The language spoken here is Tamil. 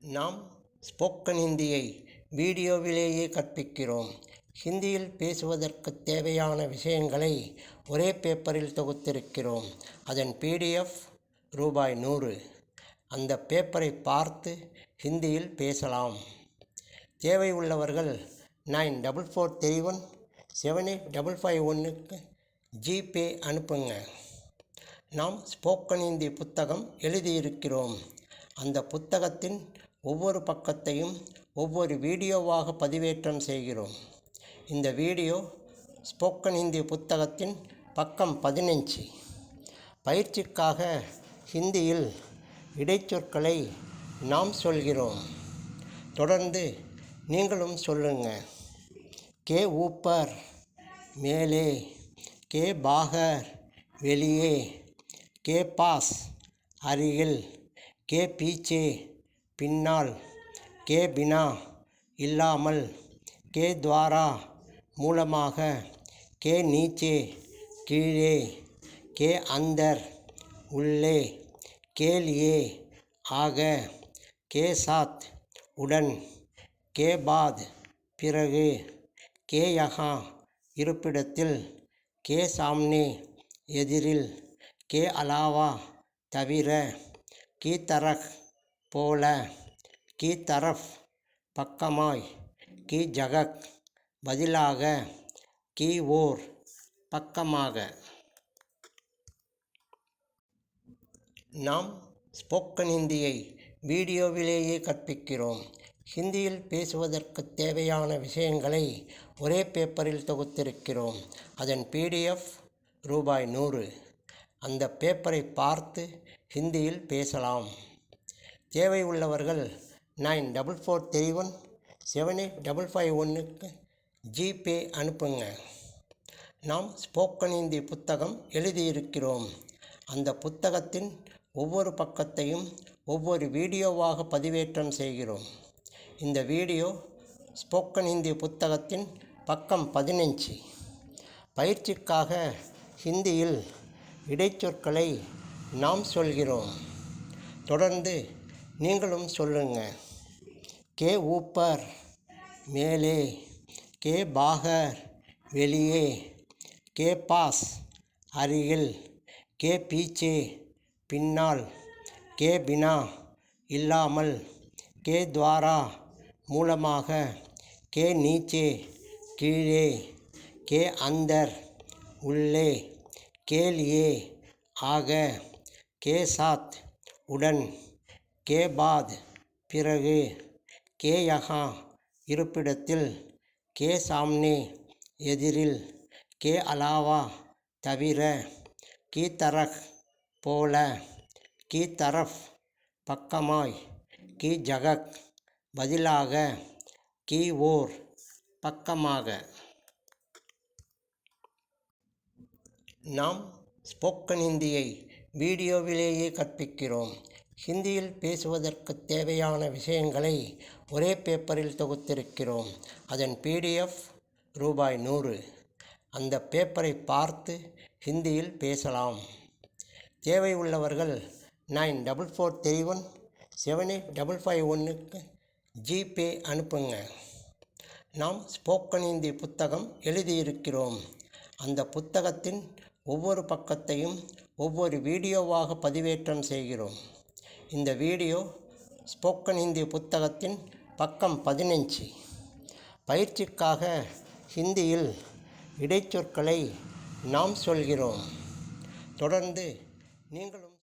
நாம் ஸ்போக்கன் ஹிந்தியை வீடியோவிலேயே கற்பிக்கிறோம். ஹிந்தியில் பேசுவதற்கு தேவையான விஷயங்களை ஒரே பேப்பரில் தொகுத்திருக்கிறோம். அதன் பிடிஎஃப் ரூபாய் நூறு. அந்த பேப்பரை பார்த்து ஹிந்தியில் பேசலாம். தேவை உள்ளவர்கள் nine double four three one seven eight double five ஒன்றுக்கு ஜிபே அனுப்புங்க. நாம் ஸ்போக்கன் ஹிந்தி புத்தகம் எழுதியிருக்கிறோம். அந்த புத்தகத்தின் ஒவ்வொரு பக்கத்தையும் ஒவ்வொரு வீடியோவாக பதிவேற்றம் செய்கிறோம். இந்த வீடியோ ஸ்போக்கன் ஹிந்தி புத்தகத்தின் பக்கம் பதினஞ்சு பயிற்சிக்காக ஹிந்தியில் இடைச்சொற்களை நாம் சொல்கிறோம். தொடர்ந்து நீங்களும் சொல்லுங்க. கே ஊப்பர் மேலே. கே பாகர் வெளியே. கே பாஸ் அருகில். கே பீச்சே. பின்னால் கே பினா இல்லாமல் கே துவாரா மூலமாக கே நீச்சே கீழே கே அந்தர் உள்ளே கே லியே ஆக கே சாத் உடன் கே பாத் பிறகு கே யஹா இருப்பிடத்தில் கே சாம்னே எதிரில் கே அலாவா தவிர கி தரக் போல கி தரஃப் பக்கமாய் கி ஜகக் பதிலாக கி ஓர் பக்கமாக. நாம் ஸ்போக்கன் ஹிந்தியை வீடியோவிலேயே கற்பிக்கிறோம். ஹிந்தியில் பேசுவதற்குத் தேவையான விஷயங்களை ஒரே பேப்பரில் தொகுத்திருக்கிறோம். அதன் பிடிஎஃப் ரூபாய் நூறு. அந்த பேப்பரை பார்த்து ஹிந்தியில் பேசலாம். தேவை உள்ளவர்கள் nine double four three one seven eight double five ஒன்றுக்கு ஜிபே அனுப்புங்க. நாம் ஸ்போக்கன் இந்தி புத்தகம் எழுதியிருக்கிறோம். அந்த புத்தகத்தின் ஒவ்வொரு பக்கத்தையும் ஒவ்வொரு வீடியோவாக பதிவேற்றம் செய்கிறோம். இந்த வீடியோ ஸ்போக்கன் ஹிந்தி புத்தகத்தின் பக்கம் பதினஞ்சு பயிற்சிக்காக ஹிந்தியில் இடைச்சொற்களை நாம் சொல்கிறோம். தொடர்ந்து நீங்களும் சொல்லுங்க. கே ஊப்பர் மேலே. கே பாகர் வெளியே. கே பாஸ் அருகில். கே பீச்சே பின்னால். கே பினா இல்லாமல். கே துவாரா மூலமாக. கே நீச்சே கீழே. கே அந்தர் உள்ளே. கேலியே ஆக. கே சாத் உடன். கே பாத் பிறகு கே யஹா இருப்பிடத்தில் கே சாம்னே எதிரில் கே அலாவா தவிர கி தரக் போல கி தரஃப் பக்கமாய் கி ஜகக் பதிலாக கி ஓர் பக்கமாக. நாம் ஸ்போக்கன் ஹிந்தியை வீடியோவிலேயே கற்பிக்கிறோம். ஹிந்தியில் பேசுவதற்கு தேவையான விஷயங்களை ஒரே பேப்பரில் தொகுத்திருக்கிறோம். அதன் பிடிஎஃப் ரூபாய் நூறு. அந்த பேப்பரை பார்த்து ஹிந்தியில் பேசலாம். தேவை உள்ளவர்கள் nine double four three one seven eight double five ஒன்றுக்கு ஜிபே அனுப்புங்க. நாம் ஸ்போக்கன் ஹிந்தி புத்தகம் எழுதியிருக்கிறோம். அந்த புத்தகத்தின் ஒவ்வொரு பக்கத்தையும் ஒவ்வொரு வீடியோவாக பதிவேற்றம் செய்கிறோம். இந்த வீடியோ ஸ்போக்கன் ஹிந்தி புத்தகத்தின் பக்கம் பதினஞ்சு. பயிற்சிக்காக ஹிந்தியில் இடைச்சொற்களை நாம் சொல்கிறோம். தொடர்ந்து நீங்களும்